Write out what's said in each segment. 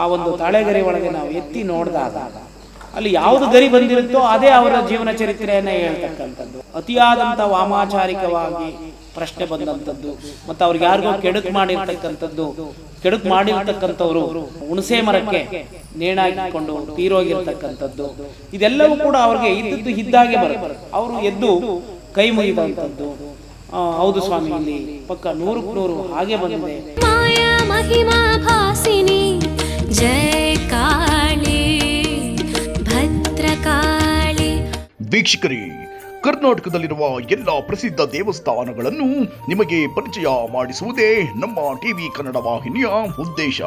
ಆ ಒಂದು ತಾಳೆಗರಿ ಒಳಗೆ ನಾವು ಎತ್ತಿ ನೋಡಿದಾಗ ಅಲ್ಲಿ ಯಾವುದು ಗರಿ ಬಂದಿರುತ್ತೋ ಅದೇ ಅವರ ಜೀವನ ಚರಿತ್ರೆಯನ್ನ ಹೇಳ್ತಕ್ಕಂಥದ್ದು. ಅತಿಯಾದಂಥ ವಾಮಾಚಾರಿಕವಾಗಿ ಪ್ರಶ್ನೆ ಬಂದಂಥದ್ದು. ಮತ್ತು ಅವ್ರಿಗೆ ಯಾರಿಗೋ ಕೆಡುಕು ಮಾಡಿರ್ತಕ್ಕಂಥದ್ದು. ಕೆಡುಕು ಮಾಡಿರ್ತಕ್ಕಂಥವ್ರು ಹುಣಸೆ ಮರಕ್ಕೆ ನೇಣಾಗಿಕೊಂಡು ತೀರೋಗಿರ್ತಕ್ಕಂಥದ್ದು. ಇದೆಲ್ಲವೂ ಕೂಡ ಅವ್ರಿಗೆ ಇದ್ದದ್ದು ಇದ್ದಾಗೆ ಬರುತ್ತೆ. ಅವರು ಎದ್ದು ಕೈ ಮುಗಿದಂಥದ್ದು. ಹೌದು ಸ್ವಾಮಿ, ಇಲ್ಲಿ ಪಕ್ಕ ನೂರಕ್ಕೆ ನೂರು ಹಾಗೆ ಬಂದಿದೆ. ವೀಕ್ಷಕರೇ, ಕರ್ನಾಟಕದಲ್ಲಿರುವ ಎಲ್ಲ ಪ್ರಸಿದ್ಧ ದೇವಸ್ಥಾನಗಳನ್ನು ನಿಮಗೆ ಪರಿಚಯ ಮಾಡಿಸುವುದೇ ನಮ್ಮ ಟಿವಿ ಕನ್ನಡ ವಾಹಿನಿಯ ಉದ್ದೇಶ.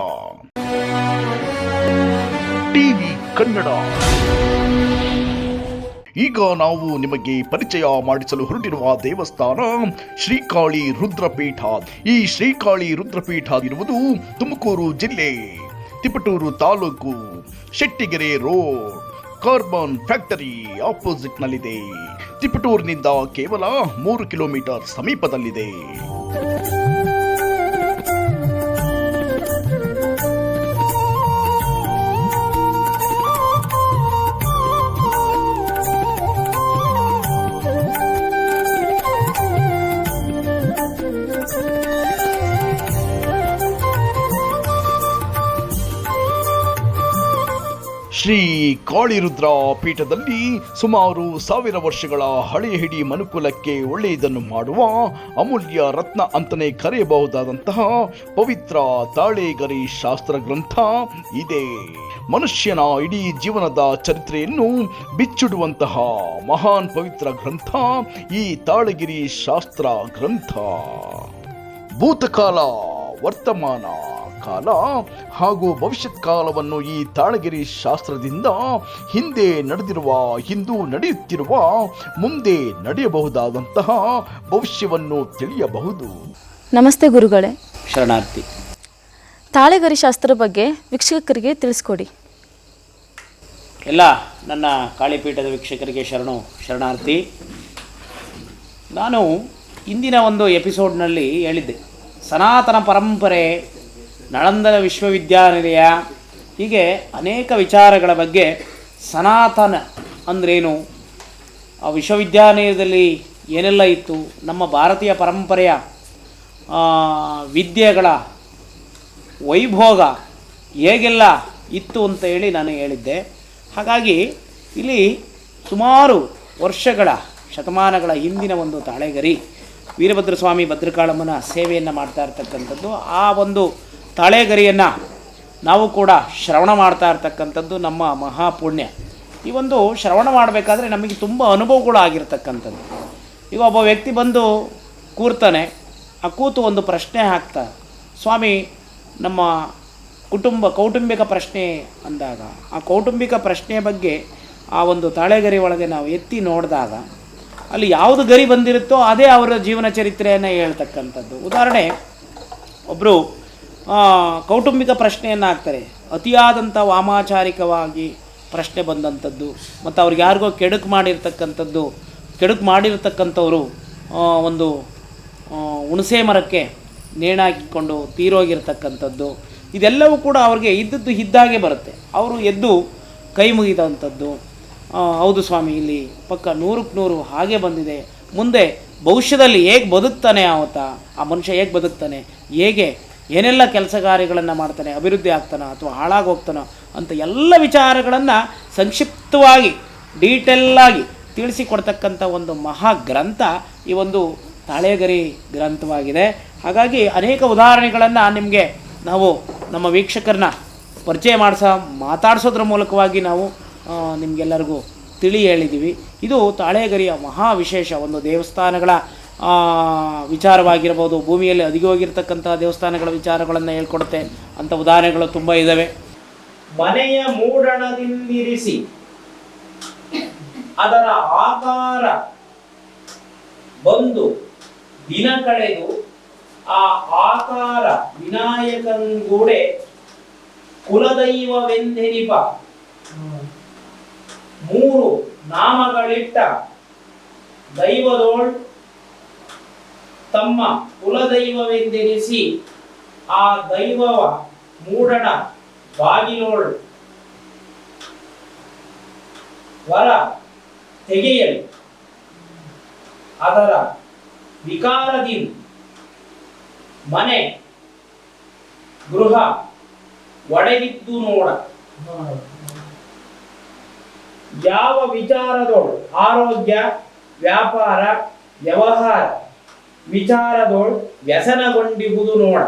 ಟಿವಿ ಕನ್ನಡ. ಈಗ ನಾವು ನಿಮಗೆ ಪರಿಚಯ ಮಾಡಿಸಲು ಹೊರಟಿರುವ ದೇವಸ್ಥಾನ ಶ್ರೀಕಾಳಿ ರುದ್ರಪೀಠ. ಈ ಶ್ರೀಕಾಳಿ ರುದ್ರಪೀಠ ಇರುವುದು ತುಮಕೂರು ಜಿಲ್ಲೆ. Tiptur taluk Shettigere road. Carbon factory opposite ನಲ್ಲಿದೆ ತಿಪಟೂರಿನಿಂದ ಕೇವಲ ಮೂರು ಕಿಲೋಮೀಟರ್ ಸಮೀಪದಲ್ಲಿದೆ. ಶ್ರೀ ಕಾಳಿರುದ್ರ ಪೀಠದಲ್ಲಿ ಸುಮಾರು ಸಾವಿರ ವರ್ಷಗಳ ಹಳೆಯ ಹಿಡಿ ಮನುಕುಲಕ್ಕೆ ಒಳ್ಳೆಯದನ್ನು ಮಾಡುವ ಅಮೂಲ್ಯ ರತ್ನ ಅಂತಲೇ ಕರೆಯಬಹುದಾದಂತಹ ಪವಿತ್ರ ತಾಳೆಗರಿ ಶಾಸ್ತ್ರ ಗ್ರಂಥ ಇದೆ. ಮನುಷ್ಯನ ಇಡೀ ಜೀವನದ ಚರಿತ್ರೆಯನ್ನು ಬಿಚ್ಚಿಡುವಂತಹ ಮಹಾನ್ ಪವಿತ್ರ ಗ್ರಂಥ ಈ ತಾಳಗಿರಿ ಶಾಸ್ತ್ರ ಗ್ರಂಥ. ಭೂತಕಾಲ, ವರ್ತಮಾನ ಕಾಲ ಹಾಗೂ ಭವಿಷ್ಯತ್ ಕಾಲವನ್ನು ಈ ತಾಳಗಿರಿ ಶಾಸ್ತ್ರದಿಂದ ಹಿಂದೆ ನಡೆದಿರುವ ಹಿಂದೂ ನಡೆಯುತ್ತಿರುವ ಮುಂದೆ ನಡೆಯಬಹುದಾದಂತಹ ಭವಿಷ್ಯವನ್ನು ತಿಳಿಯಬಹುದು. ನಮಸ್ತೆ ಗುರುಗಳೇ. ಶರಣಾರ್ಥಿ. ತಾಳೆಗರಿ ಶಾಸ್ತ್ರದ ಬಗ್ಗೆ ವೀಕ್ಷಕರಿಗೆ ತಿಳಿಸ್ಕೊಡಿ. ಎಲ್ಲ ನನ್ನ ಕಾಳಿಪೀಠದ ವೀಕ್ಷಕರಿಗೆ ಶರಣು ಶರಣಾರ್ಥಿ. ನಾನು ಇಂದಿನ ಒಂದು ಎಪಿಸೋಡ್ನಲ್ಲಿ ಹೇಳಿದ್ದೆ ಸನಾತನ ಪರಂಪರೆ ನಳಂದನ ವಿಶ್ವವಿದ್ಯಾನಿಲಯ. ಹೀಗೆ ಅನೇಕ ವಿಚಾರಗಳ ಬಗ್ಗೆ ಸನಾತನ ಅಂದ್ರೇನು? ಆ ವಿಶ್ವವಿದ್ಯಾನಿಲಯದಲ್ಲಿ ಏನೆಲ್ಲ ಇತ್ತು? ನಮ್ಮ ಭಾರತೀಯ ಪರಂಪರೆಯ ವಿದ್ಯೆಗಳ ವೈಭೋಗ ಹೇಗೆಲ್ಲ ಇತ್ತು ಅಂತ ಹೇಳಿ ನಾನು ಹೇಳಿದ್ದೆ. ಹಾಗಾಗಿ ಇಲ್ಲಿ ಸುಮಾರು ವರ್ಷಗಳ, ಶತಮಾನಗಳ ಹಿಂದಿನ ಒಂದು ತಾಳೆಗರಿ ವೀರಭದ್ರ ಸ್ವಾಮಿ ಭದ್ರಕಾಳಮ್ಮನ ಸೇವೆಯನ್ನು ಮಾಡ್ತಾ ಇರ್ತಕ್ಕಂಥದ್ದು, ಆ ಒಂದು ತಾಳೆಗರಿಯನ್ನು ನಾವು ಕೂಡ ಶ್ರವಣ ಮಾಡ್ತಾ ಇರ್ತಕ್ಕಂಥದ್ದು ನಮ್ಮ ಮಹಾಪುಣ್ಯ. ಈ ಒಂದು ಶ್ರವಣ ಮಾಡಬೇಕಾದ್ರೆ ನಮಗೆ ತುಂಬ ಅನುಭವಗಳು ಆಗಿರ್ತಕ್ಕಂಥದ್ದು ಈಗ ಒಬ್ಬ ವ್ಯಕ್ತಿ ಬಂದು ಕೂರ್ತಾನೆ, ಆ ಕೂತು ಒಂದು ಪ್ರಶ್ನೆ ಹಾಕ್ತಾ, ಸ್ವಾಮಿ, ನಮ್ಮ ಕುಟುಂಬ ಕೌಟುಂಬಿಕ ಪ್ರಶ್ನೆ ಅಂದಾಗ, ಆ ಕೌಟುಂಬಿಕ ಪ್ರಶ್ನೆಯ ಬಗ್ಗೆ ಆ ಒಂದು ತಾಳೆಗರಿ ಒಳಗೆ ನಾವು ಎತ್ತಿ ನೋಡಿದಾಗ, ಅಲ್ಲಿ ಯಾವುದು ಗರಿ ಬಂದಿರುತ್ತೋ ಅದೇ ಅವರ ಜೀವನ ಚರಿತ್ರೆಯನ್ನು ಹೇಳ್ತಕ್ಕಂಥದ್ದು. ಉದಾಹರಣೆ ಒಬ್ಬರು ಕೌಟುಂಬಿಕ ಪ್ರಶ್ನೆಯನ್ನು ಹಾಕ್ತಾರೆ ಅತಿಯಾದಂಥ ವಾಮಾಚಾರಿಕವಾಗಿ ಪ್ರಶ್ನೆ ಬಂದಂಥದ್ದು, ಮತ್ತು ಅವ್ರಿಗೆ ಯಾರಿಗೋ ಕೆಡುಕು ಮಾಡಿರ್ತಕ್ಕಂಥದ್ದು, ಕೆಡುಕು ಮಾಡಿರ್ತಕ್ಕಂಥವ್ರು ಒಂದು ಹುಣಸೆ ಮರಕ್ಕೆ ನೇಣಾಕಿಕೊಂಡು ತೀರೋಗಿರ್ತಕ್ಕಂಥದ್ದು, ಇದೆಲ್ಲವೂ ಕೂಡ ಅವ್ರಿಗೆ ಇದ್ದದ್ದು ಇದ್ದಾಗೆ ಬರುತ್ತೆ. ಅವರು ಎದ್ದು ಕೈ ಮುಗಿದಂಥದ್ದು ಹೌದು ಸ್ವಾಮಿ, ಇಲ್ಲಿ ಪಕ್ಕ ನೂರಕ್ಕೆ ನೂರು ಹಾಗೆ ಬಂದಿದೆ. ಮುಂದೆ ಭವಿಷ್ಯದಲ್ಲಿ ಹೇಗೆ ಬದುಕ್ತಾನೆ ಆವತ್ತ, ಆ ಮನುಷ್ಯ ಹೇಗೆ ಬದುಕ್ತಾನೆ, ಹೇಗೆ ಏನೆಲ್ಲ ಕೆಲಸ ಕಾರ್ಯಗಳನ್ನು ಮಾಡ್ತಾನೆ, ಅಭಿವೃದ್ಧಿ ಆಗ್ತಾನೋ ಅಥವಾ ಹಾಳಾಗೋಗ್ತಾನೋ ಅಂತ ಎಲ್ಲ ವಿಚಾರಗಳನ್ನು ಸಂಕ್ಷಿಪ್ತವಾಗಿ ಡೀಟೇಲಾಗಿ ತಿಳಿಸಿಕೊಡ್ತಕ್ಕಂಥ ಒಂದು ಮಹಾ ಗ್ರಂಥ ಈ ಒಂದು ತಾಳೆಗರಿ ಗ್ರಂಥವಾಗಿದೆ. ಹಾಗಾಗಿ ಅನೇಕ ಉದಾಹರಣೆಗಳನ್ನು ನಿಮಗೆ ನಾವು ನಮ್ಮ ವೀಕ್ಷಕರನ್ನ ಪರಿಚಯ ಮಾಡಿಸ, ಮಾತಾಡಿಸೋದ್ರ ಮೂಲಕವಾಗಿ ನಾವು ನಿಮಗೆಲ್ಲರಿಗೂ ತಿಳಿ ಹೇಳಿದ್ದೀವಿ ಇದು ತಾಳೆಗರಿಯ ಮಹಾ ವಿಶೇಷ, ಒಂದು ದೇವಸ್ಥಾನಗಳ ವಿಚಾರವಾಗಿರ್ಬೋದು, ಭೂಮಿಯಲ್ಲಿ ಅಧಿಕವಾಗಿರ್ತಕ್ಕಂಥ ದೇವಸ್ಥಾನಗಳ ವಿಚಾರಗಳನ್ನು ಹೇಳ್ಕೊಡುತ್ತೆ. ಅಂಥ ಉದಾಹರಣೆಗಳು ತುಂಬ ಇದ್ದಾವೆ ಮನೆಯ ಮೂಡಣದಿಂದಿರಿಸಿ, ಅದರ ಆಕಾರ ಬಂದು ದಿನ ಕಳೆದು, ಆ ಆಕಾರ ವಿನಾಯಕನ್ಗೂಡೆ ಕುಲದೈವವೆಂದೆನಿಪ. ಮೂರು ನಾಮಗಳಿಟ್ಟ ದೈವದೋಳ್ ತಮ್ಮ ಕುಲದೈವವೆಂದೆನಿಸಿ ಆ ದೈವವ ಮೂಡಣ ಬಾಗಿಲೋಳು. ವರ ತೆಗೆಯಲು. ಅದರ ವಿಕಾರದಿಂದ ಮನೆ ಗೃಹ ಒಡೆದಿದ್ದು ನೋಡ. ಯಾವ ವಿಚಾರದೋಳು? ಆರೋಗ್ಯ, ವ್ಯಾಪಾರ, ವ್ಯವಹಾರ. ವಿಚಾರದೋಳು ವ್ಯಸನಗೊಂಡಿರುವುದು ನೋಡ.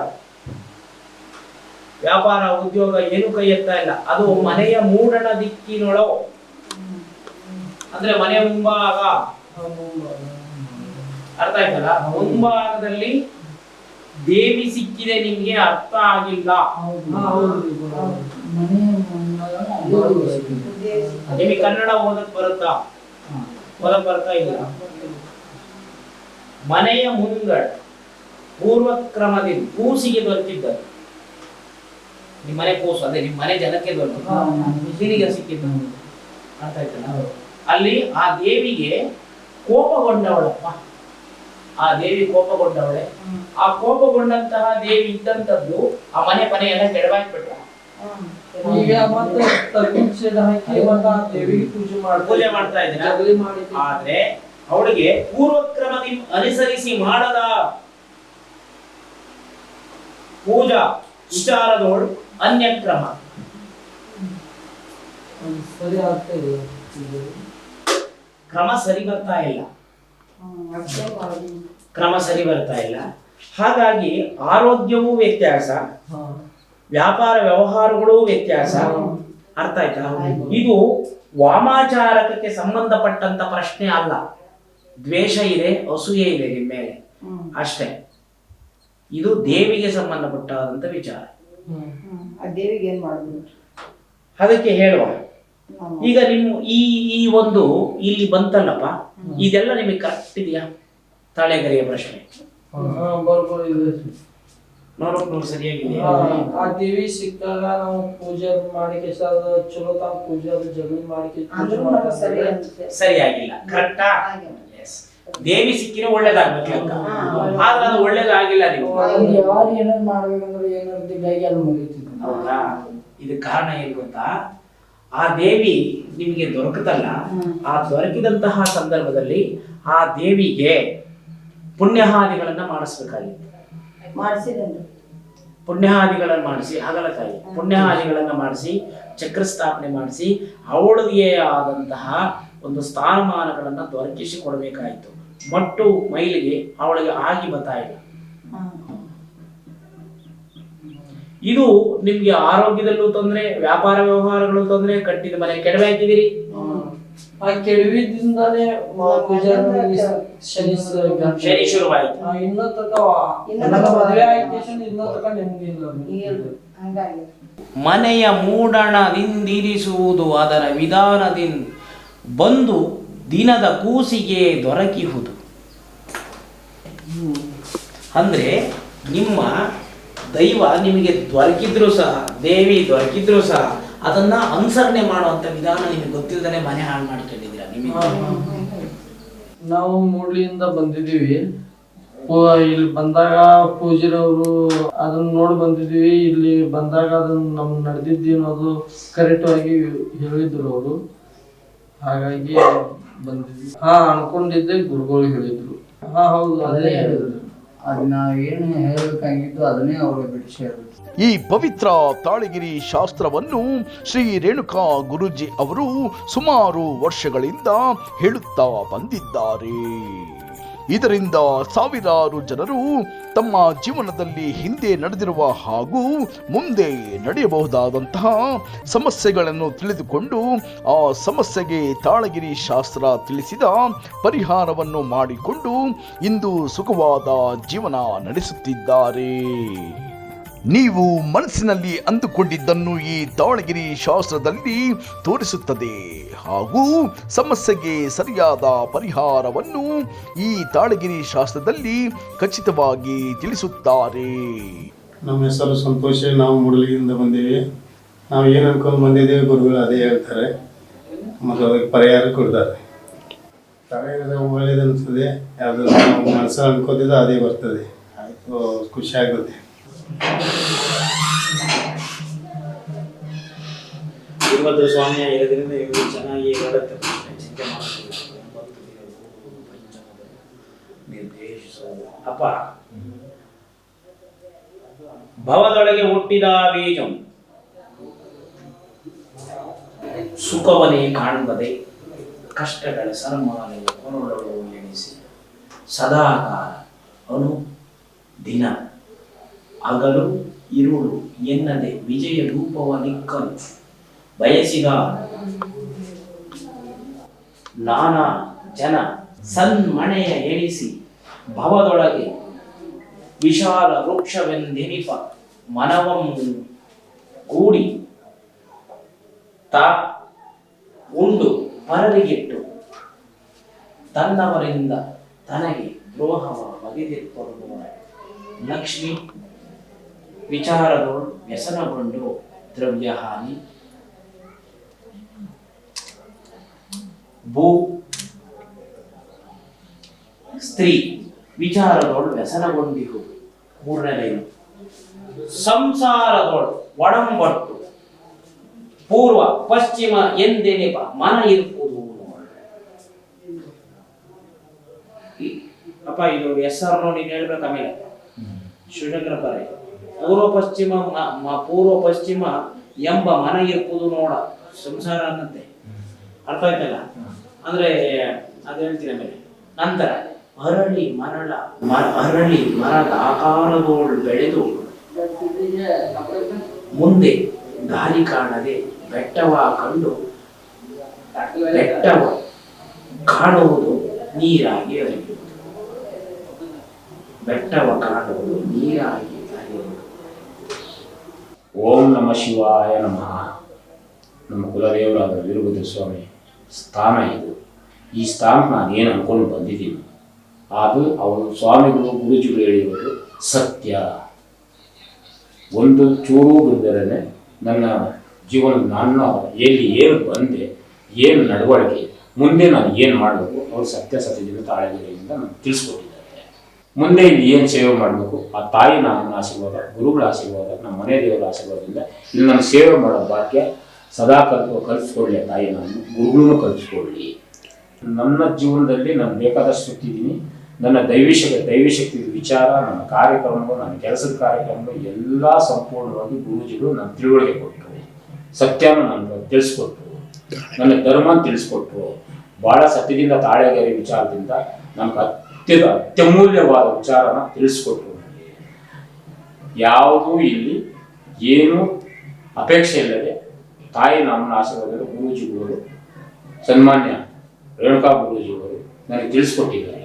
ವ್ಯಾಪಾರ ಉದ್ಯೋಗ ಏನು ಕೈ ಎತ್ತಾ ಇಲ್ಲ. ಅದು ಮನೆಯ ಮೂಡಣ ದಿಕ್ಕಿನೊಳೋ. ಅಂದ್ರೆ ಮನೆ ಮುಂಭಾಗ. ಅರ್ಥ ಆಯ್ತಲ್ಲ? ಮುಂಭಾಗದಲ್ಲಿ ದೇವಿ ಸಿಕ್ಕಿದೆ ನಿಮ್ಗೆ ಅರ್ಥ ಆಗಿಲ್ಲ. ನಿಮಗೆ ಕನ್ನಡ ಓದಕ್ ಬರುತ್ತಾ? ಓದಕ್ ಬರ್ತಾ ಇಲ್ಲ? ಮನೆಯ ಮುಂಗಡ ಪೂರ್ವಕ್ರಮದಿಂದ ಕೂಸಿಗೆ ದೊರೆತಿದ್ದ ನಿಮ್ಮ ಮನೆ ಕೂಸು ಅದೇ ನಿಮ್ಮ ಮನೆ ಜನಕ್ಕೆ ದೊರೆತಿದ್ದು ಸಿಕ್ಕಿದ್ದ ಸಿಕ್ಕಿದ್ದು ಅರ್ಥ ಆಯ್ತಲ್ಲ? ಅಲ್ಲಿ ಆ ದೇವಿಗೆ ಕೋಪಗೊಂಡವಳಪ್ಪ. ಆ ದೇವಿ ಕೋಪಗೊಂಡವಳೆ. ಆ ಕೋಪಗೊಂಡಂತಹ ದೇವಿ ಇದ್ದಂತದ್ದು ಆ ಮನೆ ಮನೆ ಎಲ್ಲ ಕೆಡವಾಕ್ಬಿಟ್ಟ ಈಗ ಮತ್ತೆ ಪೂಜೆ ಮಾಡ್ತಾ ಇದ್ದೀನಿ ಆದ್ರೆ ಅವಳಿಗೆ ಪೂರ್ವಕ್ರಮದಿಂದ ಅನುಸರಿಸಿ ಮಾಡದ. ಪೂಜಾ ವಿಚಾರದೋಳು ಅನ್ಯಕ್ರಮ. ಸರಿ ಆಗ್ತಾ ಕ್ರಮ ಸರಿ ಬರ್ತಾ ಇಲ್ಲ. ಕ್ರಮ ಸರಿ ಬರ್ತಾ ಇಲ್ಲ. ಹಾಗಾಗಿ ಆರೋಗ್ಯವೂ ವ್ಯತ್ಯಾಸ ವ್ಯಾಪಾರ ವ್ಯವಹಾರಗಳು ವ್ಯತ್ಯಾಸ. ಅರ್ಥ ಆಯ್ತಾ. ಇದು ವಾಮಾಚಾರಕಕ್ಕೆ ಸಂಬಂಧಪಟ್ಟಂತ ಪ್ರಶ್ನೆ ಅಲ್ಲ. ದ್ವೇಷ ಇದೆ ಅಸೂಯೆ ಇದೆ ನಿಮ್ಮ ಮೇಲೆ. ಅಷ್ಟೇ. ಇದು ದೇವಿಗೆ ಸಂಬಂಧಪಟ್ಟಾದಂತ ವಿಚಾರ. ಆ ದೇವಿಗೆ ಏನ್ ಮಾಡುದು? ಅದಕ್ಕೆ ಹೇಳುವ. ಈಗ ನಿಮ್ಮ ಈ ಈ ಒಂದು ಇಲ್ಲಿ ಬಂತಲ್ಲಪ್ಪ ಇದೆಲ್ಲ ನಿಮಗೆ ಕರೆಕ್ಟ್ ಇದೆಯಾ? ತಾಳೆಗರಿಯ ಪ್ರಶ್ನೆ. ನೋಡೋಕ್ ನೋಡಿ ಆ ದೇವಿ ಸಿಕ್ಕಾಗ ನಾವು ಪೂಜೆ ಮಾಡಿಕೆ ಚಲೋ ತಾವು ಪೂಜೆ ಅದು ಜಗಲಿ ಮಾಡಿ ಪೂಜೆ ಸರಿ ಮಾಡ್ತಾರೆ ಸರಿಯಾಗಿಲ್ಲ. ಕರೆಕ್ಟಾ. ದೇವಿ ಸಿಕ್ಕಿನ ಒಳ್ಳೇದಾಗ್ಬೇಕು ಲೆಕ್ಕ. ಆದ್ರೆ ಅದು ಒಳ್ಳೇದಾಗಿಲ್ಲ ನೀವು. ಯಾರು ಏನಾರು ಮಾಡ್ಬೇಕಂದ್ರೆ ಏನಾರು ದಿಗ್ಗಾಗಿ ಅಲ್ಲಿ ಮುಗಿತಿದ್ರು ಹೌದಾ? ಇದು ಕಾರಣ ಏನು ಗೊತ್ತಾ? ಆ ದೇವಿ ನಿಮಗೆ ದೊರಕುತ್ತಲ್ಲ ಆ ದೊರಕಿದಂತಹ ಸಂದರ್ಭದಲ್ಲಿ ಆ ದೇವಿಗೆ ಪುಣ್ಯಹಾದಿಗಳನ್ನ ಮಾಡಿಸ್ಬೇಕಾಗಿತ್ತು. ಮಾಡ್ಸಿದೇನ್ರಿ ಪುಣ್ಯಹಾದಿಗಳನ್ನ ಮಾಡಿಸಿ ಅಗಲಕಾಯಿ ಪುಣ್ಯಹಾದಿಗಳನ್ನ ಮಾಡಿಸಿ ಚಕ್ರ ಸ್ಥಾಪನೆ ಮಾಡಿಸಿ ಅವಳಿಗೆ ಆದಂತಹ ಒಂದು ಸ್ಥಾನಮಾನಗಳನ್ನ ದೊರಕಿಸಿ ಕೊಡಬೇಕಾಯಿತು ಮಟ್ಟು ಮೈಲಿಗೆ ಅವಳಿಗೆ ಆಗಿ ಇಲ್ಲ ಇದು. ನಿಮ್ಗೆ ಆರೋಗ್ಯದಲ್ಲೂ ತೊಂದರೆ ವ್ಯಾಪಾರ ವ್ಯವಹಾರಗಳು ತೊಂದರೆ ಕಟ್ಟಿದ ಮನೆ ಕೆಡವೆ ಹಾಕಿದಿರಿ ಆ ಪೂಜೆ ಶನಿ ಸ- ಗಂಟೆ. ಶನಿ ಶುರುವಾಯಿತು. ಆ, ಇನ್ನೂ ತನಕ ಇನ್ನೂ ನನ್ನ ಮದುವೆ ಆಯ್ತು ಇನ್ನೂ ತನಕ ನೆಮ್ಮದಿ ಇಲ್ಲ ಹಂಗಾಗಿ. ಮನೆಯ ಮೂಡಣದಿಂದಿರಿಸುವುದು ಅದರ ವಿಧಾನದಿಂದ ಬಂದು ದಿನದ ಕೂಸಿಗೆ ದೊರಕಿಹುದು. ಅಂದ್ರೆ ನಿಮ್ಮ ದೈವ ನಿಮಗೆ ದೊರಕಿದ್ರು ಸಹ, ದೇವಿ ದೊರಕಿದ್ರು ಸಹ ಅದನ್ನ ಅನುಸರಣೆ ಮಾಡುವಂತ ವಿಧಾನ ನಿಮಗೆ ಗೊತ್ತಿಲ್ಲದೆ ಮನೆ ಹಾಳು ಮಾಡ್ಕೊಂಡಿದ್ದೀರಾ ನಿಮಗೆ? ನಾವು ಮೂಡ್ಲಿಯಿಂದ ಬಂದಿದ್ದೀವಿ. ಇಲ್ಲಿ ಬಂದಾಗ ಪೂಜಾರವರು ಅದನ್ನ ನೋಡಿ ಬಂದಿದ್ದೀವಿ. ಇಲ್ಲಿ ಬಂದಾಗ ಅದನ್ನ ನಮ್ ನಡೆದಿದ್ದು ಅನ್ನೋದು ಕರೆಕ್ಟ್ ಆಗಿ ಹೇಳಿದ್ರು ಅವರು. ಹಾಗಾಗಿ ಬಂದಿದ್ವಿ ಹಾ, ಅನ್ಕೊಂಡಿದ್ದೆ ಗುರುಗಳು ಹೇಳಿದ್ರು. ಹಾ ಹೌದು ಅದೇ ಹೇಳಿದ್ರು. ಅದು ನಾವೇನು ಹೇಳಬೇಕಾಗಿತ್ತು ಅದನ್ನೇ ಅವರು ಬಿಡಿಸಿ ಹೇಳ್ಬೇಕು. ಈ ಪವಿತ್ರ ತಾಳಗಿರಿ ಶಾಸ್ತ್ರವನ್ನು ಶ್ರೀ ರೇಣುಕಾ ಗುರುಜಿ ಅವರು ಸುಮಾರು ವರ್ಷಗಳಿಂದ ಹೇಳುತ್ತಾ ಬಂದಿದ್ದಾರೆ. ಇದರಿಂದ ಸಾವಿರಾರು ಜನರು ತಮ್ಮ ಜೀವನದಲ್ಲಿ ಹಿಂದೆ ನಡೆದಿರುವ ಹಾಗೂ ಮುಂದೆ ನಡೆಯಬಹುದಾದಂತಹ ಸಮಸ್ಯೆಗಳನ್ನು ತಿಳಿದುಕೊಂಡು ಆ ಸಮಸ್ಯೆಗೆ ತಾಳಗಿರಿ ಶಾಸ್ತ್ರ ತಿಳಿಸಿದ ಪರಿಹಾರವನ್ನು ಮಾಡಿಕೊಂಡು ಇಂದು ಸುಖವಾದ ಜೀವನ ನಡೆಸುತ್ತಿದ್ದಾರೆ. ನೀವು ಮನಸ್ಸಿನಲ್ಲಿ ಅಂದುಕೊಂಡಿದ್ದನ್ನು ಈ ದಾವಣಗೆರೆ ಶಾಸ್ತ್ರದಲ್ಲಿ ತೋರಿಸುತ್ತದೆ. ಹಾಗೂ ಸಮಸ್ಯೆಗೆ ಸರಿಯಾದ ಪರಿಹಾರವನ್ನು ಈ ತಾಳಗಿರಿ ಶಾಸ್ತ್ರದಲ್ಲಿ ಖಚಿತವಾಗಿ ತಿಳಿಸುತ್ತಾರೆ. ನಮ್ಮ ಹೆಸರು ಸಂತೋಷ, ನಾವು ಮುಡಲಿಯಿಂದ ಬಂದೇವೆ. ನಾವು ಏನು ಅನ್ಕೊಂಡು ಬಂದಿದ್ದೇವೆ ಗುರುಗಳು ಅದೇ ಹೇಳ್ತಾರೆ. ಮತ್ತು ಅದಕ್ಕೆ ಪರಿಹಾರ ಕೊಡ್ತಾರೆ. ತಲೆಗೆ ಒಳ್ಳೇದು ಅನಿಸ್ತದೆ ಯಾವುದು ಅನ್ಕೋತಿದ್ದೋ ಅದೇ ಬರ್ತದೆ. ಆಯಿತು, ಖುಷಿ ಆಗುತ್ತೆ. ವೀರಭದ್ರ ಸ್ವಾಮಿಯ ಇರೋದ್ರಿಂದ ಇವರು ಚೆನ್ನಾಗಿ ಹೇಳುತ್ತೆ. ಚಿಂತೆ ಅಪ್ಪ. ಭವದೊಳಗೆ ಹುಟ್ಟಿದ ಬೀಜಂ. ಸುಖವನೇ ಕಾಣುವುದೇ ಕಷ್ಟಗಳ ಸನ್ಮಾನವು ಕೊರಳಲು ಎಣಿಸಿ ಸದಾಕಾಲ ಅನು ದಿನ ಹಗಲು ಇರುಳು ಎನ್ನದೆ ವಿಜಯ ರೂಪವಾಗಿ ನಿಕ್ಕಲು ಬಯಸಿದ ನಾನಾ ಜನ ಸನ್ಮಣೆಯ ಎಣಿಸಿ ಭವದೊಳಗೆ ವಿಶಾಲ ವೃಕ್ಷವೆಂದೆನಿಪ ಮನವಂ ಕೂಡಿ ತಾ ಉಂಡು ಪರರಿಗಿಟ್ಟು. ತನ್ನವರಿಂದ ತನಗೆ ದ್ರೋಹವ ಬಗೆದಿಟ್ಟು ಲಕ್ಷ್ಮಿ ವಿಚಾರದೋಳು ವ್ಯಸನಗೊಂಡು ದ್ರವ್ಯ ಹಾನಿ ಭೂ ಸ್ತ್ರೀ ವಿಚಾರದೋಳು ವ್ಯಸನಗೊಂಡಿಹು ಮೂರನೇ ಲೈನು ಸಂಸಾರದೋಳು ಒಡಂಬಟ್ಟು. ಪೂರ್ವ ಪಶ್ಚಿಮ ಎಂದೆನೆಪ ಮನ ಇರುವುದು ಈ- ಅಪ್ಪ ಇದು ಹೆಸರ ನೋಡಿ ಹೇಳ್ಬೇಕು ಆಮೇಲೆ. ಶಿವಶಂಕರ ಪರ ಪೂರ್ವ ಪಶ್ಚಿಮ ಪೂರ್ವ ಪಶ್ಚಿಮ ಎಂಬ ಮನ ಇರ್ಬೋದು ನೋಡ, ಸಂಸಾರ ಅನ್ನತ್ತೆ. ಅರ್ಥ ಆಯ್ತಲ್ಲ? ಅಂದ್ರೆ ಅದು ಹೇಳ್ತೀನಿ ಮೇಲೆ ನಂತರ ಅರಳಿ ಮರಳ ಅರಳಿ ಮರದ ಆಕಾರಗಳು ಬೆಳೆದು ಮುಂದೆ ದಾರಿ ಕಾಣದೆ ಬೆಟ್ಟವ ಕಂಡು ಬೆಟ್ಟವ ಕಾಣುವುದು ನೀರಾಗಿ ಹರಿಯುವುದು ಬೆಟ್ಟವ ಕಾಣುವುದು ನೀರಾಗಿ ಓಂ ನಮ ಶಿವಾಯ ನಮಃ. ನಮ್ಮ ಕುಲದೇವರಾದ ವಿರುಭದ್ರ ಸ್ವಾಮಿ, ಸ್ಥಾನ ಇದು. ಈ ಸ್ಥಾನ ನಾನು ಏನು ಅನ್ಕೊಂಡು ಬಂದಿದ್ದೀನಿ? ಅದು ಅವರು ಸ್ವಾಮಿಗಳು, ಗುರುಜಿಗಳು ಹೇಳಿರೋದು ಸತ್ಯ. ಒಂದು ಚೂರು ಬಿಡದೇ ನನ್ನ ಜೀವನ ನನ್ನ ಎಲ್ಲಿ ಏನು ಬಂದೆ, ಏನು ನಡವಳಿಕೆ, ಮುಂದೆ ನಾನು ಏನು ಮಾಡಬೇಕು ಅವರು ಸತ್ಯ, ಸತ್ಯದಿಂದ ತಾಳೆಗಳಿಂದ ನಾನು ತಿಳಿಸ್ಕೊಟ್ಟಿದ್ದಾರೆ ಮುಂದೆ ಇಲ್ಲಿ ಏನು ಸೇವೆ ಮಾಡಬೇಕು? ಆ ತಾಯಿ ನನ್ನ ಆಶೀರ್ವಾದ, ಗುರುಗಳ ಆಶೀರ್ವಾದ, ನಮ್ಮ ಮನೆ ದೇವರ ಆಶೀರ್ವಾದದಿಂದ ಇಲ್ಲಿ ನಾನು ಸೇವೆ ಮಾಡೋ ಭಾಗ್ಯ ಸದಾ ಕಲ್ಪ ಆ ತಾಯಿ ನಾನು ಗುರುಗಳನ್ನು ಕಲಿಸ್ಕೊಳ್ಳಿ ನನ್ನ ಜೀವನದಲ್ಲಿ ನಾನು ಬೇಕಾದಷ್ಟು ಸುತ್ತಿದ್ದೀನಿ. ನನ್ನ ದೈವಿಶಕ ದೈವಶಕ್ತಿ ವಿಚಾರ, ನನ್ನ ಕಾರ್ಯಕ್ರಮಗಳು, ನನ್ನ ಕೆಲಸದ ಕಾರ್ಯಕ್ರಮಗಳು ಎಲ್ಲ ಸಂಪೂರ್ಣವಾಗಿ ಗುರುಜಿಗಳು ನನ್ನ ತಿಳುವಳಿಕೆ ಕೊಟ್ಟರು. ಸತ್ಯನ ನನಗೆ ತಿಳಿಸ್ಕೊಟ್ರು. ನನ್ನ ಧರ್ಮ ತಿಳಿಸ್ಕೊಟ್ರು. ಬಹಳ ಸತ್ಯದಿಂದ ತಾಳೆಗರಿ ವಿಚಾರದಿಂದ ನಮ್ಗೆ ಅತ್ಯಂತ ಅತ್ಯಮೂಲ್ಯವಾದ ವಿಚಾರನ ತಿಳಿಸ್ಕೊಟ್ರು. ಯಾವುದೂ ಇಲ್ಲಿ ಏನು ಅಪೇಕ್ಷೆ ಇಲ್ಲದೆ ತಾಯಿ ನಮ್ಮನ್ನ ಆಶೀರ್ವಾದದ ಗುರೂಜಿಗಳು ಸನ್ಮಾನ್ಯ ರೇಣುಕಾ ಗುರುಜಿಗಳು ನನಗೆ ತಿಳಿಸ್ಕೊಟ್ಟಿದ್ದಾರೆ.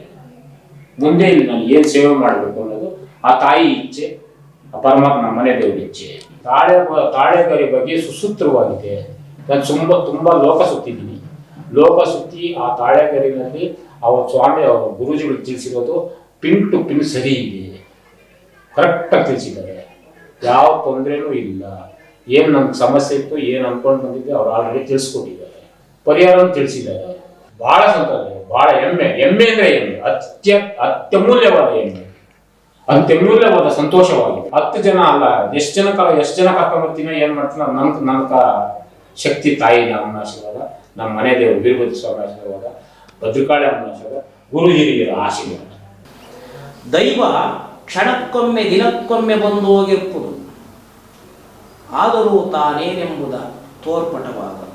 ಮುಂದೆ ಇಲ್ಲಿ ನಾನು ಏನು ಸೇವೆ ಮಾಡಬೇಕು ಅನ್ನೋದು ಆ ತಾಯಿ ಇಚ್ಛೆ, ಆ ಪರಮಾತ್ಮ ಮನೆ ದೇವರ ಇಚ್ಛೆ. ತಾಳೆ, ತಾಳೆಗರಿ ಬಗ್ಗೆ ಸುಸೂತ್ರವಾಗಿದೆ. ನಾನು ತುಂಬ ತುಂಬ ಲೋಕ ಸುತ್ತಿದ್ದೀನಿ. ಲೋಕ ಸುತ್ತಿ ಆ ತಾಳೆಗರಿನಲ್ಲಿ ಅವರ ಸ್ವಾಮಿ ಅವರ ಗುರೂಜಿಗಳು ತಿಳಿಸಿರೋದು ಪಿನ್ ಟು ಪಿನ್ ಸರಿ ಇದೆ. ಕರೆಕ್ಟಾಗಿ ತಿಳಿಸಿದ್ದಾರೆ. ಯಾವ ತೊಂದರೆನೂ ಇಲ್ಲ. ಏನು ನಮ್ಗೆ ಸಮಸ್ಯೆ ಇತ್ತು, ಏನು ಅಂದ್ಕೊಂಡು ಬಂದಿದ್ದೆ, ಅವ್ರು ಆಲ್ರೆಡಿ ತಿಳಿಸ್ಕೊಟ್ಟಿದ್ದಾರೆ. ಪರಿಹಾರವನ್ನು ತಿಳಿಸಿದ್ದಾರೆ. ಬಹಳ ಸಂತೋಷ ಬಹಳ ಹೆಮ್ಮೆ. ಹೆಮ್ಮೆ ಅಂದ್ರೆ ಹೆಮ್ಮೆ. ಅತ್ಯ, ಅತ್ಯಮೂಲ್ಯವಾದ ಹೆಮ್ಮೆ. ಅತ್ಯಮೂಲ್ಯವಾದ ಸಂತೋಷವಾಗಿದೆ. ಹತ್ತು ಜನ ಅಲ್ಲ, ಎಷ್ಟು ಜನ ಕಾಲ ಎಷ್ಟು ಜನ ಕರ್ಕೊಂಡ್ಬರ್ತೀನೋ ಏನು ಮಾಡ್ತೀನೋ ನನ್ನ ನನ್ನ ಶಕ್ತಿ ತಾಯಿ, ನಮ್ಮ ಆಶೀರ್ವಾದ, ನಮ್ಮ ಮನೆ ದೇವರು ವೀರಭದ್ರ ಸ್ವಾಮಿ ಆಶೀರ್ವಾದ ಭದ್ರಕಾಳಿ ಅಮ್ಮನ ಗುರು ಹಿರಿಯರ ಆಶೀರ್ವಾದ. ದೈವ ಕ್ಷಣಕ್ಕೊಮ್ಮೆ ದಿನಕ್ಕೊಮ್ಮೆ ಬಂದು ಹೋಗಿರ್ಬೋದು. ಆದರೂ ತಾನೇನೆಂಬುದ ತೋರ್ಪಟವಾದ.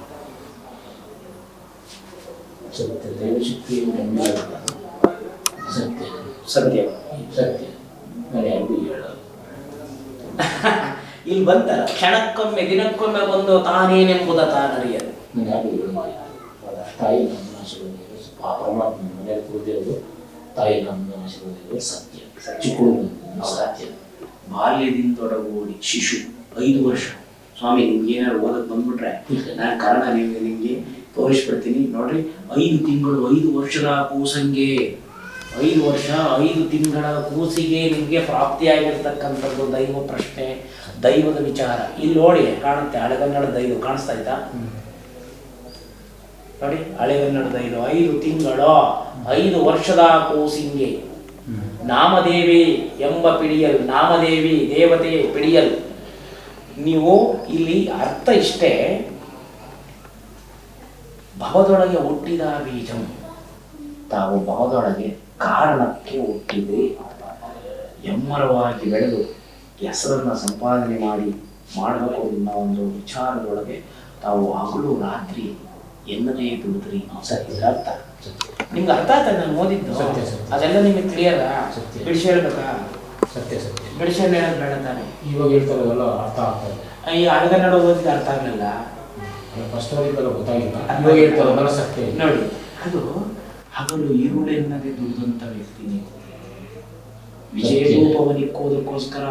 ಸತ್ಯ ದೈವಶಕ್ತಿ ಹೆಮ್ಮೆ ಆಗುತ್ತೆ. ಸತ್ಯ ಸತ್ಯ ಸತ್ಯ. ನಾನು ಯಾರಿಗೂ ಹೇಳೋದು. ಇಲ್ಲಿ ಬಂತಲ್ಲ ಕ್ಷಣಕ್ಕೊಮ್ಮೆ ದಿನಕ್ಕೊಮ್ಮೆ ಬಂದು ತಾನೇನೆಂಬುದ ತಾನರಿಯದು. ನಾನು ಯಾರಿಗೂ ಹೇಳೋದು. ತಾಯಿ ನಮ್ಮ ಆಶೀರ್ವಾದ. ಇದೆ. ಆ ಪರಮಾತ್ಮನ ಮನೆ ಕೂತಿರೋದು ತಾಯಿ ನಮ್ಮ ಆಶೀರ್ವಾದ. ಸತ್ಯ ಚಿಕ್ಕ ಸತ್ಯ ಬಾಲ್ಯದಿಂದೊಡಗೂಡಿ ಶಿಶು ಐದು ವರ್ಷ ಸ್ವಾಮಿ ನಿಮ್ಗೆ ಏನಾದ್ರು ಓದಕ್ ಬಂದ್ಬಿಟ್ರೆ ನಾನು ಕಾರಣ ನೀವು ನಿಮ್ಗೆ ತೋರಿಸ್ಬಿಡ್ತೀನಿ ನೋಡ್ರಿ ಐದು ತಿಂಗಳು ಐದು ವರ್ಷದ ಕೂಸಂಗೆ ಐದು ವರ್ಷ ಐದು ತಿಂಗಳ ಕೂಸಿಗೆ ನಿಮಗೆ ಪ್ರಾಪ್ತಿಯಾಗಿರ್ತಕ್ಕಂಥದ್ದು ದೈವ ಪ್ರಶ್ನೆ ದೈವದ ವಿಚಾರ ಇಲ್ಲಿ ನೋಡಿ ಕಾಣುತ್ತೆ ಹಳೆಗನ್ನಡ ದೈವ ಕಾಣಿಸ್ತಾ ಇತ್ತಾ ನೋಡಿ ಹಳೆಗನ್ನಡದ ಐದು ಐದು ತಿಂಗಳ, ಐದು ವರ್ಷದ ಕೂಸಿಂಗೆ. ನಾಮದೇವಿ ಎಂಬ ಪಿಡಿಯಲ್, ನಾಮದೇವಿ ದೇವತೆ ಪಿಡಿಯಲ್. ನೀವು ಇಲ್ಲಿ ಅರ್ಥ ಇಷ್ಟೇ? ಭವದೊಳಗೆ ಹುಟ್ಟಿದ ಬೀಜಂ. ತಾವು ಭವದೊಳಗೆ ಕಾರಣಕ್ಕೆ ಹುಟ್ಟಿದ್ರಿ. ಎಮ್ಮರವಾಗಿ ಬೆಳೆದು ಹೆಸರನ್ನು ಸಂಪಾದನೆ ಮಾಡಿ ಮಾಡಬೇಕು ಅನ್ನೋ ಒಂದು ವಿಚಾರದೊಳಗೆ ತಾವು ಹಗಲು ರಾತ್ರಿ ಎನ್ನದೇ ದುಡಿದ್ರಿ ಅರ್ಥ ನಿಮ್ಗೆ ಅರ್ಥ ಆಯ್ತಾ ನಾನು ಓದಿದ್ದು. ಅದೆಲ್ಲ ನಿಮಗೆ ಕ್ಲಿಯರ್ ಸತ್ಯ. ಬಿಡಿಸಿ ಹೇಳ್ಬೇಕಾ? ಸತ್ಯ ಸತ್ಯ. ಬಿಡಿಸಿ ಹೇಳೋದು ಬೇಡ ತಾನೆ. ಇವಾಗ ಹೇಳ್ತಾರಲ್ಲ ಅರ್ಥ ಆಗ್ತದೆ ಈ ಈ ಹಳಗನ್ನಡ ಓದಿದ ಅರ್ಥ ಆಗಲಿಲ್ಲ. ಫಸ್ಟ್ ಓದಿದ್ದಲ್ಲ ಗೊತ್ತಾಗಿಲ್ಲ. ಇವಾಗ ಹೇಳ್ತಾರಲ್ಲ ಸತ್ಯ ನೋಡಿ ಅದು ಹಗಲು ಈರುಳೆನ್ನದೆ ದುಡಿದಂತ ವ್ಯಕ್ತಿ ನೀವು. ವಿಜಯೋಪವನಿಕ್ಕೋದಕ್ಕೋಸ್ಕರ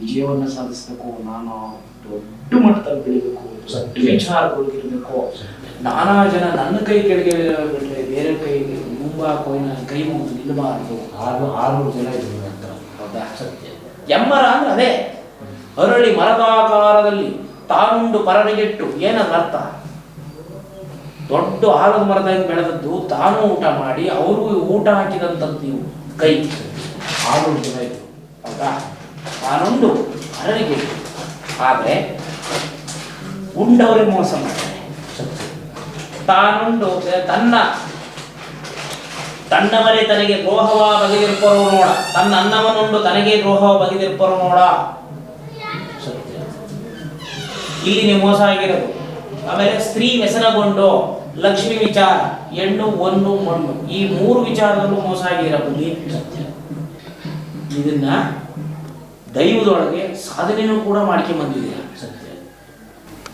ವಿಜಯವನ್ನ ಸಾಧಿಸ್ಬೇಕು ನಾನು ದೊಡ್ಡ ಮಟ್ಟದಲ್ಲಿ ಬೆಳಿಬೇಕು ದೊಡ್ಡ. ಇರಬೇಕು. ನಾನಾ ಜನ ನನ್ನ ಕೈ ಕೆಳಗೆ ಬಿಟ್ಟರೆ ಬೇರೆ ಕೈ ಮುಂಬಾಕೋ ಕೈ ಮುಂದೆ ನಿಲ್ಲಬಾರದು. ಆರು ಆರುನೂರು ಜನ ಇದ್ರು ನಂತರ. ಹೌದಾ? ಸತ್ಯ. ಎಮ್ಮರ ಅಂದ್ರೆ ಅದೇ. ಅರಳಿ ಮರದಾಕಾರದಲ್ಲಿ ತಾನುಂಡು ಪರನಿಗೆಟ್ಟು ಏನದ ಅರ್ಥ? ದೊಡ್ಡ ಆಲದ ಮರದಾಗಿ ಬೆಳೆದದ್ದು ತಾನು ಊಟ ಮಾಡಿ ಅವ್ರಿಗೂ ಊಟ ಹಾಕಿದಂಥದ್ದು ನೀವು ಕೈ. ಆರು ಜನ ಇದ್ರು ಹೌದಾ? ತಾನುಂಡು ಅರರಿಗೆ ಆದರೆ ಉಂಡವರೇ ಮೋಸ ಮಾಡ್ತಾರೆ. ತಾನುಂಡು ತನ್ನ ತನ್ನವರೇ ತನಗೆ ದ್ರೋಹವ ಬಗೆದಿರ್ಪರೋ ನೋಡ. ತನ್ನ ಅನ್ನವನ್ನುಂಡು ತನಗೆ ದ್ರೋಹವ ಬಗೆದಿರ್ಪರೋ ನೋಡ. ಇಲ್ಲಿ ನೀವು ಮೋಸ ಆಗಿರೋದು. ಆಮೇಲೆ ಸ್ತ್ರೀ ವ್ಯಸನಗೊಂಡು ಲಕ್ಷ್ಮಿ ವಿಚಾರ, ಹೆಣ್ಣು ಒಂದು ಮಣ್ಣು. ಈ ಮೂರು ವಿಚಾರದಲ್ಲೂ ಮೋಸ ಆಗಿರಬಹುದು ಇದನ್ನ ದೈವದೊಳಗೆ ಸಾಧನೆಯೂ ಕೂಡ ಮಾಡ್ಕೊಂಡ್ ಬಂದಿದ್ದೀರ ಸತ್ಯ.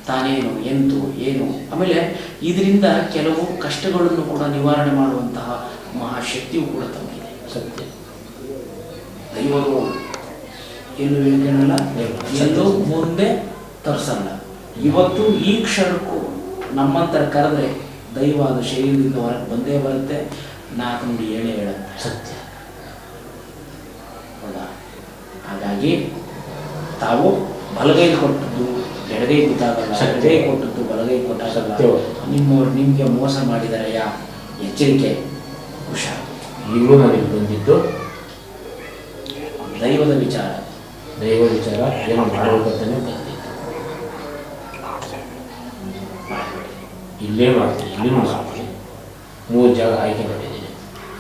ತಾನೇನು, ಎಂತು, ಏನು? ಆಮೇಲೆ ಇದರಿಂದ ಕೆಲವು ಕಷ್ಟಗಳನ್ನು ಕೂಡ ನಿವಾರಣೆ ಮಾಡುವಂತಹ ಮಹಾಶಕ್ತಿಯು ಕೂಡ ತಮಗಿದೆ. ಸತ್ಯ. ದೈವರು ಎಲ್ಲೂ ಹೇಳ್ಕೊಳ್ಳಲ್ಲ ಎಲ್ಲೂ ಮುಂದೆ ತರಿಸಲ್ಲ. ಇವತ್ತು ಈ ಕ್ಷಣಕ್ಕೂ ನಮ್ಮಂತರ ಕರೆದ್ರೆ ದೈವ ಅದು ಶರೀರದಿಂದ ಹೊರಗೆ ಬಂದೇ ಬರುತ್ತೆ. ನಾಲ್ಕು ನೋಡಿ ಹೇಳೇ ಹೇಳುತ್ತೆ ಸತ್ಯ ಹೌದಾ ಹಾಗಾಗಿ ತಾವು ಬಲಗೈ ಕೊಟ್ಟದ್ದು ಎಡಗೈ ಗೊತ್ತಾಗಲ್ಲ. ಎಡಗೈ ಕೊಟ್ಟದ್ದು ಬಲಗೈ ಕೊಟ್ಟಾಗಲ್ಲ ನಿಮ್ಮವ್ರು ನಿಮ್ಮ ನಿಮಗೆ ಮೋಸ ಮಾಡಿದಾರೆಯಾ? ಎಚ್ಚರಿಕೆ ಹುಷಾರು ಈಗಲೂ ನನಗೆ ಬಂದಿದ್ದು ದೈವದ ವಿಚಾರ. ದೈವ ವಿಚಾರ ಏನೋ ಮಾಡಬೇಕಂತಾನೆ ಬಂದಿದ್ದು ಇಲ್ಲೇ ಮಾಡ್ತೀನಿ ಇಲ್ಲಿ ಮಾಡ್ತೀನಿ. ಮೂರು ಜಾಗ ಆಯ್ಕೆ ಮಾಡಿದ್ದೀನಿ.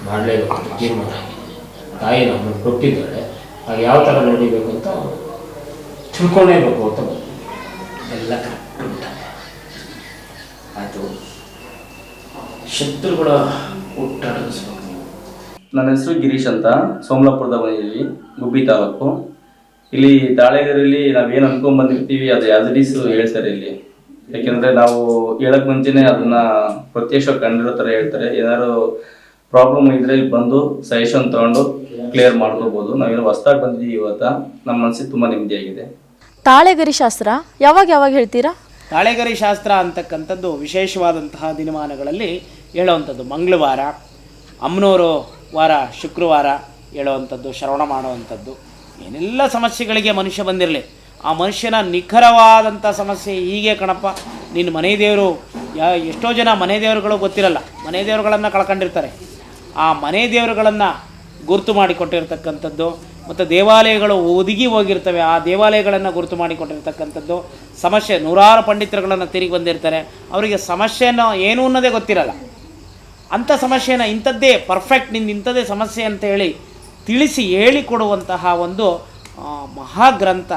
ಮಾಡಲೇಬೇಕು ಜೀವನ ತೀರ್ಮಾನ ಆಗಿದ್ದೀನಿ ತಾಯಿ ನಮ್ಮನ್ನು ಕೊಟ್ಟಿದ್ದಾಳೆ ಆಗ ಯಾವ ಥರ ನಡಿಬೇಕು ಅಂತ ತಿಳ್ಕೊಳ್ಳೇಬೇಕು ಅಂತ ಎಲ್ಲ ಕರೆಕ್ಟ್ ಅದು ಶತ್ರುಗಳ ಹುಟ್ಟಾಡಿಸ್ಬೇಕು ನನ್ನ ಹೆಸರು ಗಿರೀಶ್ ಅಂತ, ಸೋಮಲಾಪುರದ ಮನೆಯಲ್ಲಿ ಗುಬ್ಬಿ ತಾಲೂಕು. ಇಲ್ಲಿ ತಾಳೆಗರಲ್ಲಿ ನಾವೇನು ಅನ್ಕೊಂಡ್ ಬಂದಿರ್ತೀವಿ, ಅದು ಈಸ್ ಹೇಳ್ತಾರೆ ಇಲ್ಲಿ. ಯಾಕೆಂದ್ರೆ ನಾವು ಹೇಳಕ್ ಮುಂಚೆನೆ ಅದನ್ನ ಪ್ರತ್ಯಕ್ಷ ಕಂಡಿರೋ ಥರ ಹೇಳ್ತಾರೆ. ಏನಾದ್ರು ಪ್ರಾಬ್ಲಮ್ ಇದ್ರೆ ಇಲ್ಲಿ ಬಂದು ಸಜೆಷನ್ ತಗೊಂಡು ಕ್ಲಿಯರ್ ಮಾಡ್ಕೋಬಹುದು ನಾವೇನು ಹೊಸದಾಗಿ ಬಂದಿದ್ದೀವಿ ಇವತ್ತ. ನಮ್ಮ ಮನಸ್ಸಿಗೆ ತುಂಬಾ ನೆಮ್ಮದಿಯಾಗಿದೆ ತಾಳೆಗರಿ ಶಾಸ್ತ್ರ ಯಾವಾಗ ಯಾವಾಗ ಹೇಳ್ತೀರಾ? ತಾಳೆಗರಿ ಶಾಸ್ತ್ರ ಅಂತಕ್ಕಂಥದ್ದು ವಿಶೇಷವಾದಂತಹ ದಿನಮಾನಗಳಲ್ಲಿ ಹೇಳುವಂಥದ್ದು ಮಂಗಳವಾರ ಅಮ್ನೋರು ವಾರ ಶುಕ್ರವಾರ ಹೇಳುವಂಥದ್ದು ಶ್ರವಣ ಮಾಡುವಂಥದ್ದು. ಏನೆಲ್ಲ ಸಮಸ್ಯೆಗಳಿಗೆ ಮನುಷ್ಯ ಬಂದಿರಲಿ ಆ ಮನುಷ್ಯನ ನಿಖರವಾದಂಥ ಸಮಸ್ಯೆ ಹೀಗೆ ಕಣಪ್ಪ ನಿನ್ನ ಮನೆ ದೇವರು ಯಾ ಎಷ್ಟೋ ಜನ ಮನೆ ದೇವರುಗಳು ಗೊತ್ತಿರಲ್ಲ ಮನೆ ದೇವರುಗಳನ್ನು ಕಳ್ಕೊಂಡಿರ್ತಾರೆ. ಆ ಮನೆ ದೇವರುಗಳನ್ನು ಗುರುತು ಮಾಡಿಕೊಟ್ಟಿರ್ತಕ್ಕಂಥದ್ದು, ಮತ್ತು ದೇವಾಲಯಗಳು ಒದಗಿ ಹೋಗಿರ್ತವೆ, ಆ ದೇವಾಲಯಗಳನ್ನು ಗುರುತು ಮಾಡಿಕೊಟ್ಟಿರ್ತಕ್ಕಂಥದ್ದು, ಸಮಸ್ಯೆ ನೂರಾರು ಪಂಡಿತರುಗಳನ್ನು ತಿರುಗಿ ಬಂದಿರ್ತಾರೆ. ಅವರಿಗೆ ಸಮಸ್ಯೆನ ಏನು ಅನ್ನೋದೇ ಗೊತ್ತಿರಲ್ಲ. ಅಂಥ ಸಮಸ್ಯೆನ ಇಂಥದ್ದೇ ಪರ್ಫೆಕ್ಟ್ನಿಂದ ಇಂಥದ್ದೇ ಸಮಸ್ಯೆ ಅಂತ ಹೇಳಿ ತಿಳಿಸಿ ಹೇಳಿಕೊಡುವಂತಹ ಒಂದು ಮಹಾಗ್ರಂಥ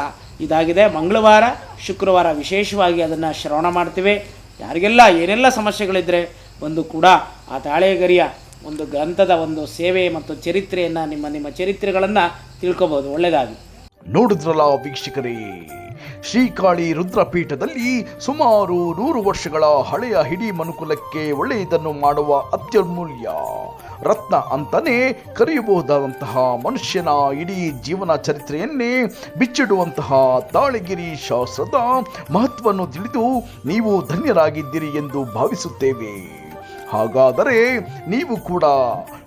ಇದಾಗಿದೆ. ಮಂಗಳವಾರ, ಶುಕ್ರವಾರ ವಿಶೇಷವಾಗಿ ಅದನ್ನು ಶ್ರವಣ ಮಾಡ್ತೀವಿ. ಯಾರಿಗೆಲ್ಲ ಏನೆಲ್ಲ ಸಮಸ್ಯೆಗಳಿದ್ದರೆ ಬಂದು ಕೂಡ ಆ ತಾಳೆಗರಿಯ ಒಂದು ಗ್ರಂಥದ ಒಂದು ಸೇವೆ ಮತ್ತು ಚರಿತ್ರೆಯನ್ನು ನಿಮ್ಮ ನಿಮ್ಮ ಚರಿತ್ರೆಗಳನ್ನು ತಿಳ್ಕೊಬೋದು. ಒಳ್ಳೆಯದಾಗಿ ನೋಡಿದ್ರಲ್ಲ ವೀಕ್ಷಕರೇ, ಶ್ರೀಕಾಳಿ ರುದ್ರಪೀಠದಲ್ಲಿ ಸುಮಾರು ನೂರು ವರ್ಷಗಳ ಹಳೆಯ ಹಿಡಿ ಮನುಕುಲಕ್ಕೆ ಒಳ್ಳೆಯದನ್ನು ಮಾಡುವ ಅತ್ಯಮೂಲ್ಯ ರತ್ನ ಅಂತಲೇ ಕರೆಯಬಹುದಾದಂತಹ ಮನುಷ್ಯನ ಇಡೀ ಜೀವನ ಚರಿತ್ರೆಯನ್ನೇ ಬಿಚ್ಚಿಡುವಂತಹ ತಾಳಗಿರಿ ಶಾಸ್ತ್ರದ ಮಹತ್ವವನ್ನು ತಿಳಿದು ನೀವು ಧನ್ಯರಾಗಿದ್ದೀರಿ ಎಂದು ಭಾವಿಸುತ್ತೇವೆ. ಹಾಗಾದರೆ ನೀವು ಕೂಡ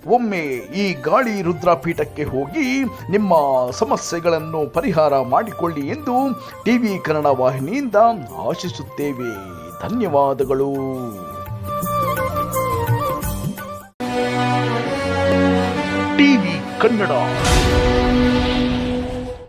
ಒಮ್ಮೆ ಈ ಗಾಳಿ ರುದ್ರಪೀಠಕ್ಕೆ ಹೋಗಿ ನಿಮ್ಮ ಸಮಸ್ಯೆಗಳನ್ನು ಪರಿಹಾರ ಮಾಡಿಕೊಳ್ಳಿ ಎಂದು ಟಿ ವಿ ಕನ್ನಡ ವಾಹಿನಿಯಿಂದ ಆಶಿಸುತ್ತೇವೆ. ಧನ್ಯವಾದಗಳು. ಟಿವಿ ಕನ್ನಡ.